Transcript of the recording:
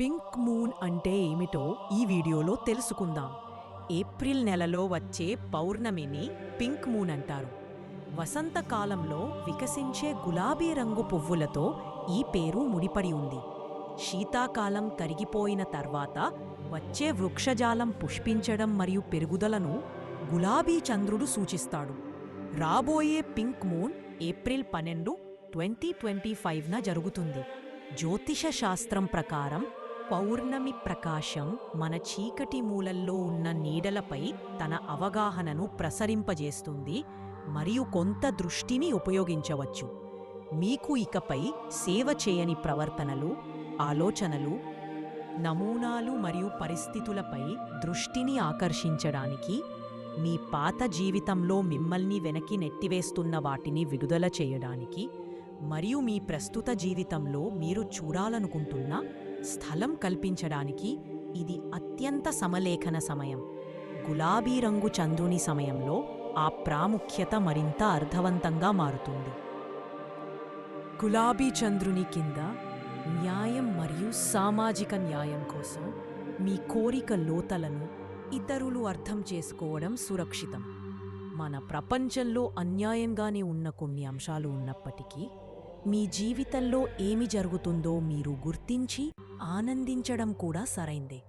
Pink moon అంటే ఏమిటో ఈ వీడియోలో తెలుసుకుందాం. ఏప్రిల్ నెలలో వచ్చే పౌర్ణమిని పింక్ మూన్ అంటారు. వసంతకాలంలో వికసించే గులాబీ రంగు పువ్వులతో ఈ పేరు ముడిపడి ఉంది. శీతాకాలం కరిగిపోయిన తర్వాత వచ్చే వృక్షజాలం పుష్పించడం మరియు పెరుగుదలను గులాబీ చంద్రుడు సూచిస్తాడు. రాబోయే పింక్ మూన్ ఏప్రిల్ పన్నెండు ట్వంటీ ట్వంటీ ఫైవ్న జరుగుతుంది. జ్యోతిష శాస్త్రం ప్రకారం పౌర్ణమి ప్రకాశం మన చీకటి మూలల్లో ఉన్న నీడలపై తన అవగాహనను ప్రసరింపజేస్తుంది మరియు కొంత దృష్టిని ఉపయోగించవచ్చు. మీకు ఇకపై సేవ చేయని ప్రవర్తనలు ఆలోచనలు నమూనాలు మరియు పరిస్థితులపై దృష్టిని ఆకర్షించడానికి మీ పాత జీవితంలో మిమ్మల్ని వెనక్కి నెట్టివేస్తున్న వాటిని విడుదల చేయడానికి మరియు మీ ప్రస్తుత జీవితంలో మీరు చూడాలనుకుంటున్న స్థలం కల్పించడానికి ఇది అత్యంత సమలేఖన సమయం. గులాబీ రంగు చంద్రుని సమయంలో ఆ ప్రాముఖ్యత మరింత అర్థవంతంగా మారుతుంది. గులాబీ చంద్రుని కింద న్యాయం మరియు సామాజిక న్యాయం కోసం మీ కోరిక లోతలను ఇతరులు అర్థం చేసుకోవడం సురక్షితం. మన ప్రపంచంలో అన్యాయంగానే ఉన్న కొన్ని అంశాలు ఉన్నప్పటికీ మీ జీవితంలో ఏమి జరుగుతుందో మీరు గుర్తించి ఆనందించడం కూడా సరైందే.